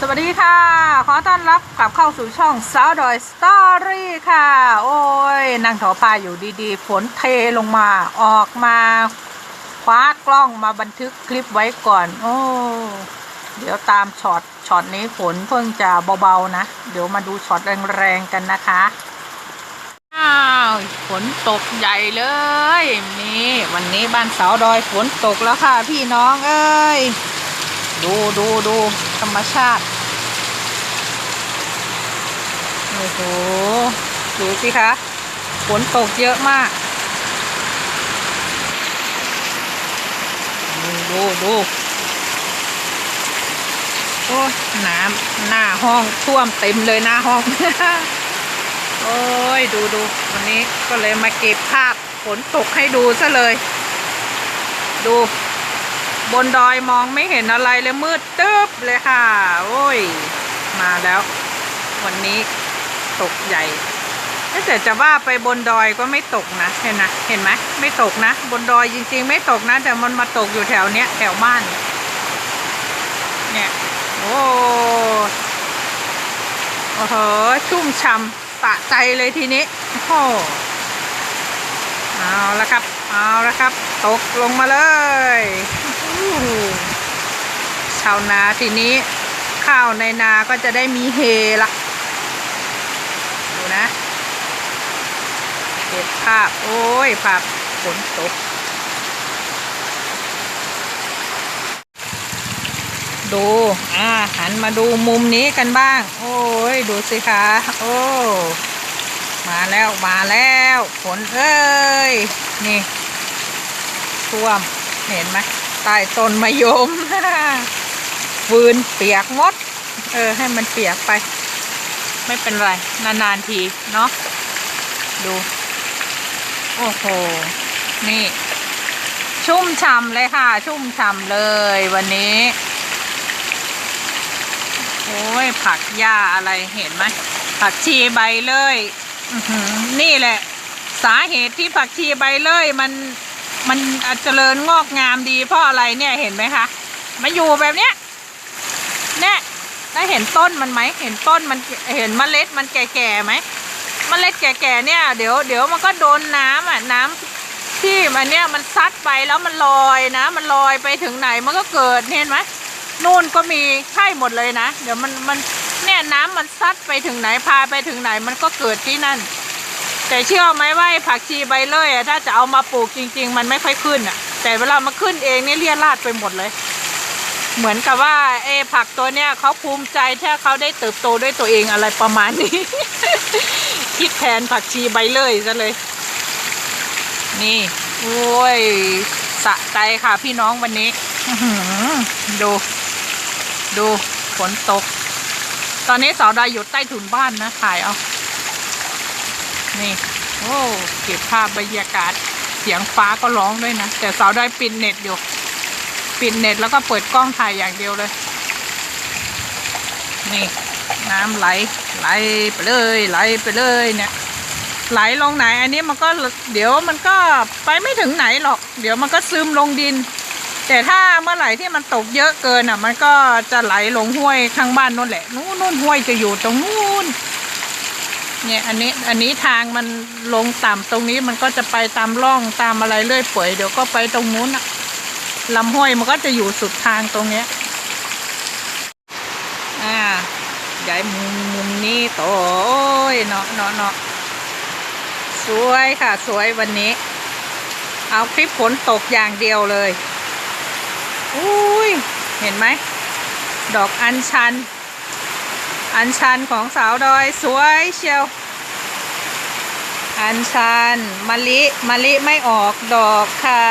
สวัสดีค่ะ ขอต้อนรับกลับเข้าสู่ช่องสาวดอยสตอรี่ค่ะ โอ้ยนั่งถอพาอยู่ดีๆ ฝนเทลงมาออกมาคว้ากล้องมาบันทึกคลิปไว้ก่อน โอ้ เดี๋ยวตามช็อตช็อตนี้ฝนเพิ่งจะเบาๆนะ เดี๋ยวมาดูช็อตแรงๆกันนะคะอ้าวฝนตกใหญ่เลยนี่วันนี้บ้านสาวดอยฝนตกแล้วค่ะพี่น้องเอ้ย ดูดูดูธรรมชาติ โอ้โห ดูสิคะ ฝนตกเยอะมาก ดูดูดูโอ้ยน้ำหน้าห้องท่วมเต็มเลยหน้าห้อง โอ้ย ดูดูวันนี้ก็เลยมาเก็บภาพฝนตกให้ดูซะเลย ดู บนดอยมองไม่เห็นอะไรเลยมืดตึ๊บเลยค่ะ โอ้ย มาแล้ว วันนี้ตกใหญ่แต่จะว่าไปบนดอยก็ไม่ตกนะเห็นนะเห็นไหมไม่ตกนะ บนดอยจริง ๆ ไม่ตกนะ แต่มันมาตกอยู่แถวเนี้ยแถวบ้าน เนี่ยโอ้โอ้โหชุ่มช่ำสะใจเลยทีนี้โอ้เอาละครับ เอาละครับ ตกลงมาเลยชาวนาทีนี้ ข้าวในนาก็จะได้มีเฮละดูนะเก็บภาพ โอ้ยภาพฝนตก ดู อ่า หันมาดูมุมนี้กันบ้าง โอ้ย ดูสิคะ โอ้มาแล้ว มาแล้ว ฝนเอ้ย นี่ ท่วม เห็นไหมใต้ต้นมะยมฟืนเปียกมด เออ ให้มันเปียกไป ไม่เป็นไร นานๆที เนาะดู โอ้โห นี่ ชุ่มฉ่ำเลยค่ะ ชุ่มฉ่ำเลยวันนี้ โอ้ย ผักหญ้าอะไรเห็นไหมผักชีใบเลยนี่แหละ สาเหตุที่ผักชีใบเลยมัน มันเจริญงอกงามดีเพราะอะไรเนี่ยเห็นไหมคะมาอยู่แบบเนี้ยเนี่ยได้เห็นต้นมันไหมเห็นต้นมันเห็นเมล็ดมันแก่ๆไหมเมล็ดแก่ๆเนี่ยเดี๋ยวเดี๋ยวมันก็โดนน้ำอะน้ำที่มันเนี่ยมันซัดไปแล้วมันลอยนะ มันลอยไปถึงไหนมันก็เกิดเห็นไหมนู่นก็มีใช่หมดเลยนะ เดี๋ยวมันมันเนี่ยน้ำมันซัดไปถึงไหนพาไปถึงไหนมันก็เกิดที่นั่น แต่เชื่อไหมว่าผักชีใบเลื่อยอะถ้าจะเอามาปลูกจริง ๆ มันไม่ค่อยขึ้นอะแต่เวลามาขึ้นเองนี่เลี่ยราดไปหมดเลย เหมือนกับว่าเอผักตัวเนี้ยเขาภูมิใจถ้าเขาได้เติบโตด้วยตัวเองอะไรประมาณนี้ คิดแทนผักชีใบเลื่อยซะเลย นี่โอ้ยสะใจค่ะพี่น้องวันนี้ดู ดูฝนตก ตอนนี้สาวดอยอยู่ใต้ถุนบ้านนะถ่ายเอา นี่โอ้เก็บภาพบรรยากาศเสียงฟ้าก็ร้องด้วยนะ แต่สาวได้ปิดเน็ตอยู่ ปิดเน็ตแล้วก็เปิดกล้องถ่ายอย่างเดียวเลย นี่ น้ำไหลไหลไปเลยไหลไปเลยเนี่ยไหลลงไหนอันนี้มันก็เดี๋ยวมันก็ไปไม่ถึงไหนหรอก เดี๋ยวมันก็ซึมลงดิน แต่ถ้าเมื่อไหร่ที่มันตกเยอะเกินอะ มันก็จะไหลลงห้วยข้างบ้านนู่นแหละ นู่นนู่นห้วยจะอยู่ตรงนู้น เนี่ยอันนี้อันนี้ทางมันลงต่ำตรงนี้มันก็จะไปตามร่องตามอะไรเรื่อยเปื่อยเดี๋ยวก็ไปตรงนู้นอะลำห้วยมันก็จะอยู่สุดทางตรงเนี้ยอ่าย้ายมุมมุมนี้โต้ยเนาะเนาะเนาะสวยค่ะ สวยวันนี้ เอาคลิปฝนตกอย่างเดียวเลยอุ้ย เห็นไหม ดอกอัญชัน อัญชันของสาวดอยสวยเชียว อัญชันมะลิมะลิไม่ออกดอกค่ะ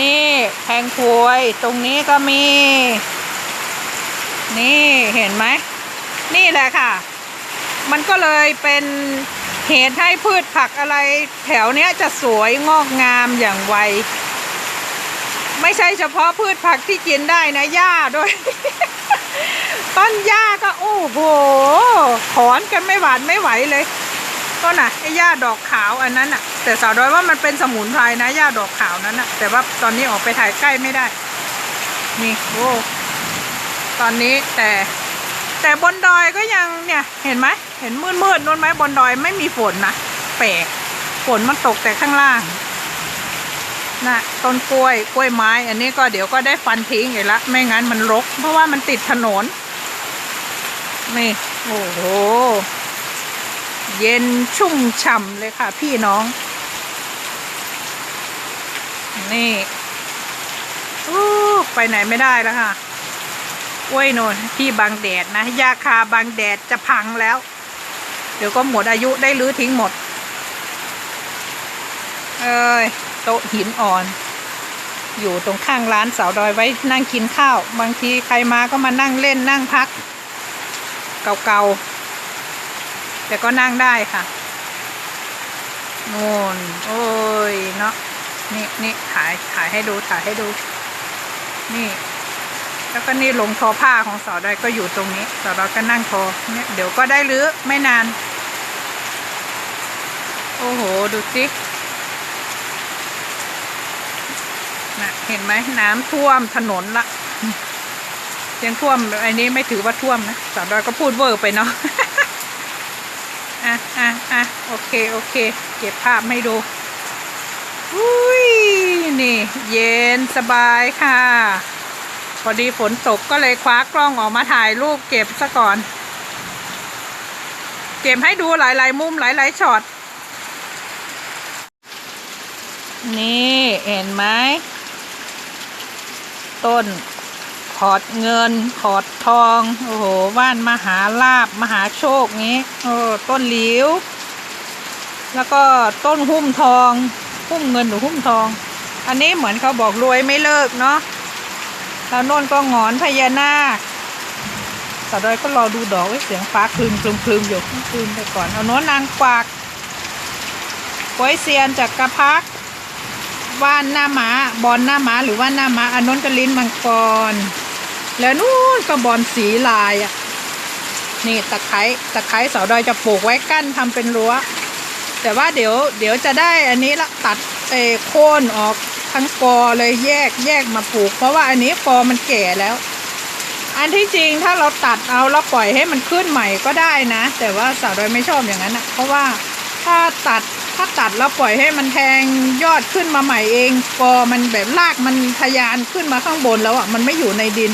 นี่แพงพวย ตรงนี้ก็มี นี่เห็นไหม นี่แหละค่ะ มันก็เลยเป็นเหตุให้พืชผักอะไรแถวเนี้ยจะสวยงอกงามอย่างไว ไม่ใช่เฉพาะพืชผักที่กินได้นะหญ้าด้วย ต้นหญ้าก็โอ้โหถอนกันไม่หวานไม่ไหวเลยก็น่ะไอ้หญ้าดอกขาวอันนั้นน่ะ แต่สาวน้อยว่ามันเป็นสมุนไพรนะหญ้าดอกขาวนั้นน่ะ แต่ว่าตอนนี้ออกไปถ่ายใกล้ไม่ได้ นี่โอ้ตอนนี้แต่ แต่บนดอยก็ยังเนี่ยเห็นไหมเห็นมืดมืดๆนู่นไหมบนดอยไม่มีฝนนะแปลกฝนมันตกแต่ข้างล่างนะต้นกล้วยกล้วยไม้ อันนี้ก็เดี๋ยวก็ได้ฟันทิ้งอีกละไม่งั้นมันรก เพราะว่ามันติดถนน นี่โอ้โห เย็นชุ่มฉ่ำเลยค่ะพี่น้อง นี่โอ้ไปไหนไม่ได้แล้วค่ะกล้วยโนนที่บางแดดนะยาคาบางแดดจะพังแล้ว เดี๋ยวก็หมดอายุได้รื้อทิ้งหมด เอ้ยโต๊ะหินอ่อน อยู่ตรงข้างร้านสาวดอยไว้นั่งกินข้าว บางทีใครมาก็มานั่งเล่นนั่งพัก เก่าๆ แต่ก็นั่งได้ค่ะน่นโอ้ยเนาะนี่นี่ถ่ายถ่ายให้ดูถ่ายให้ดู นี่ แล้วก็นี่ลงทอผ้าของสาวดอยก็อยู่ตรงนี้สาวดอยก็นั่งทอเนี่ยเดี๋ยวก็ได้รื้อไม่นาน โอ้โห ดูสินะเห็นไหมน้ำท่วมถนนละ ยังท่วมอันนี้ไม่ถือว่าท่วมนะสาวดอยก็พูดเวอร์ไปเนาะอะอะอะโอเคโอเค เก็บภาพให้ดูอุ้ยนี่ เย็นสบายค่ะ พอดีฝนตกก็เลยคว้ากล้องออกมาถ่ายรูปเก็บซะก่อน เก็บให้ดูหลายๆมุมหลายๆช็อตนี่ เห็นไหม ต้น อดเงิน ขอดทอง โอ้โหว่านมหาลาบมหาโชคงี้โอ้ต้นหลิว แล้วก็ต้นหุ้มทอง หุ้มเงินหรือหุ้มทอง อันนี้เหมือนเขาบอกรวยไม่เลิกเนาะแล้วโน่นก็งอนพญานาคสาวดอยก็รอดูดอกไว้เสียงฟ้าคลึมคลึมคลึมอยู่คลึมไปก่อนเอาโน้นนางกวักกล้วยเซียนจากกระพักว่านหน้าหมาบอลหน้าหมาหรือว่านหน้าหมาอันน้นก็ลิ้นมังกร แล้วนู่นก็บอลสีลายอะ นี่ตะไคร้ตะไคร้สาวดอยจะปลูกไว้กั้นทำเป็นรั้ว แต่ว่าเดี๋ยวเดี๋ยวจะได้อันนี้ละตัดเอโค่นออกทั้งกอเลยแยกแยกมาปลูก เพราะว่าอันนี้กอมันแก่แล้ว อันที่จริงถ้าเราตัดเอาแล้วปล่อยให้มันขึ้นใหม่ก็ได้นะ แต่ว่าสาวดอยไม่ชอบอย่างนั้นนะเพราะว่าถ้าตัดถ้าตัดแล้วปล่อยให้มันแทงยอดขึ้นมาใหม่เองกอมันแบบรากมันทะยานขึ้นมาข้างบนแล้วอะมันไม่อยู่ในดิน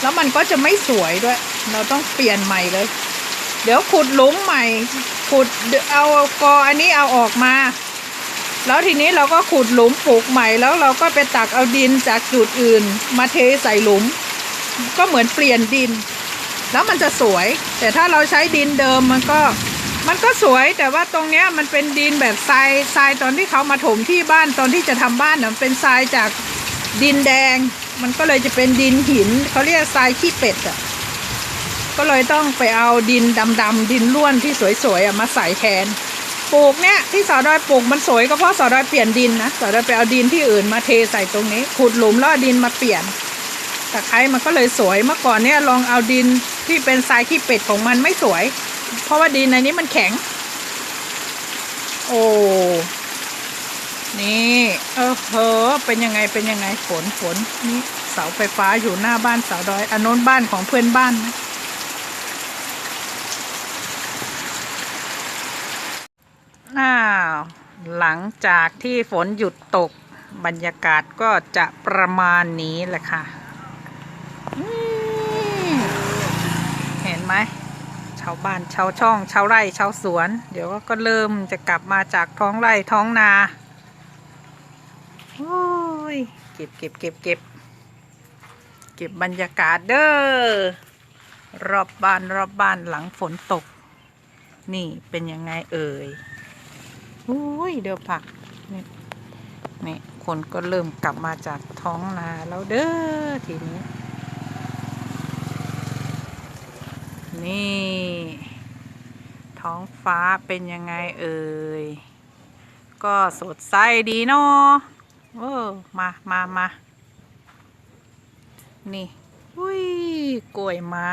แล้วมันก็จะไม่สวยด้วย เราต้องเปลี่ยนใหม่เลย เดี๋ยวขุดหลุมใหม่ ขุดเอากออันนี้เอาออกมา แล้วทีนี้เราก็ขุดหลุมปลูกใหม่แล้วเราก็ไปตักเอาดินจากจุดอื่น มาเทใส่หลุม ก็เหมือนเปลี่ยนดิน แล้วมันจะสวย แต่ถ้าเราใช้ดินเดิมมันก็มันก็สวยแต่ว่าตรงเนี้ยมันเป็นดินแบบทรายทรายตอนที่เขามาถมที่บ้านตอนที่จะทำบ้านน่ะเป็นทรายจาก ดินแดง มันก็เลยจะเป็นดินหินเขาเรียกทรายขี้เป็ดอะก็เลยต้องไปเอาดินดำๆดินร่วนที่สวยๆอะมาใส่แทนปลูกเนี่ยที่สาวดอยปลูกมันสวยก็เพราะสาวดอยเปลี่ยนดินนะสาวดอยไปเอาดินที่อื่นมาเทใส่ตรงนี้ขุดหลุมแล้วเอาดินมาเปลี่ยนตะไคร้มันก็เลยสวยเมื่อก่อนเนี่ยลองเอาดินที่เป็นทรายขี้เป็ดของมันไม่สวย เพราะว่าดินในนี้มันแข็ง โอ้ นี่เออเฮอเป็นยังไงเป็นยังไงฝนฝนนี่เสาไฟฟ้าอยู่หน้าบ้านสาวดอยอันโน้นบ้านของเพื่อนบ้านนะอ้าวหลังจากที่ฝนหยุดตกบรรยากาศก็จะประมาณนี้แหละค่ะเห็นไหมชาวบ้านชาวช่องชาวไร่ชาวสวน เดี๋ยวก็เริ่มจะกลับมาจากท้องไร่ท้องนา โอ้ยเก็บเก็บเก็บเก็บเก็บบรรยากาศเด้อรอบบ้านรอบบ้านหลังฝนตก นี่เป็นยังไงเอ่ยอุ้ยเดี๋ยวผักนี่นี่คนก็เริ่มกลับมาจากท้องนาแล้วเด้อทีนี้ นี่ ท้องฟ้าเป็นยังไงเอ่ยก็สดใสดีเนาะ เออมามามานี่อุ้ยกล้วยไม้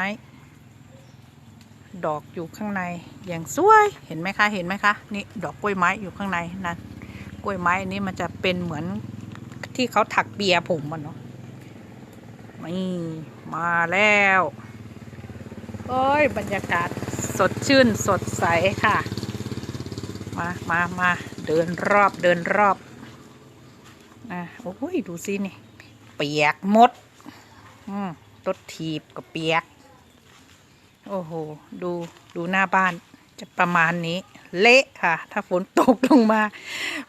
ดอกอยู่ข้างในอย่างสวยเห็นไหมคะเห็นไหมคะนี่ดอกกล้วยไม้อยู่ข้างในนั่นกล้วยไม้อันนี้มันจะเป็นเหมือนที่เขาถักเบียผมมันเนาะนี่มาแล้วโอ้ยบรรยากาศสดชื่นสดใสค่ะ มามามาเดินรอบเดินรอบ อะโอ้ยดูสินี่ เปียกหมด อืมรถถีบก็เปียก โอ้โห ดูดูหน้าบ้าน จะประมาณนี้ เละค่ะ ถ้าฝนตกลงมา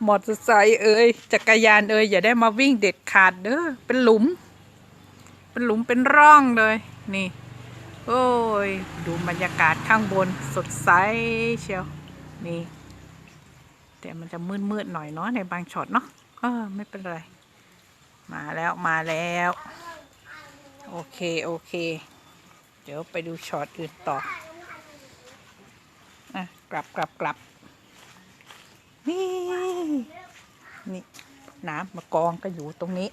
มอเตอร์ไซค์เอ่ยจักรยานเอ่ยอย่าได้มาวิ่งเด็ดขาดเด้อเป็นหลุม เป็นหลุมเป็นร่องเลย นี่ โอ้ย ดูบรรยากาศข้างบนสดใสเชียว นี่ แต่มันจะมืดๆหน่อยเนาะในบางช็อตเนาะ ออไม่เป็นไร มาแล้วมาแล้ว โอเค โอเค เดี๋ยวไปดูช็อตอื่นต่ออะกลับกลับกลับนี่ นี่ น้ำมากองก็อยู่ตรงนี้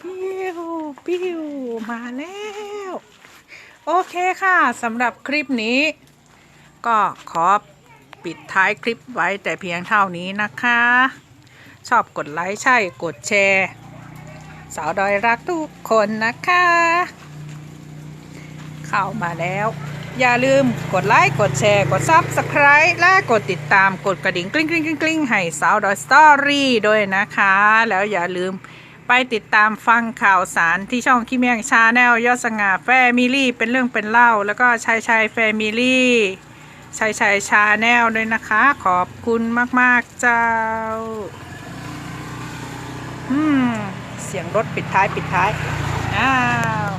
ปิ้วปิ้วมาแล้ว โอเคค่ะสำหรับคลิปนี้ ก็ขอ ปิดท้ายคลิปไว้แต่เพียงเท่านี้นะคะ ชอบกดไลค์ใช่กดแชร์ สาวดอยรักทุกคนนะคะ เข้ามาแล้ว อย่าลืมกดไลค์กดแชร์ กดซับสไคร b e และกดติดตามกดกระดิ่งกลิ้งกลิ้งกลิ้งกลิ้งให้สาวดอยสตอรี่ด้วยนะคะ แล้วอย่าลืมไปติดตามฟังข่าวสารที่ช่องคิเมียงชาแนลยอดสง่าแฟมิลี่เป็นเรื่องเป็นเล่า แล้วก็ชายชายแฟมิลี่ ชายชายชาแนลด้วยนะคะ ขอบคุณมาก ๆ เจ้า อืม เสียงรถปิดท้ายปิดท้าย อ้าว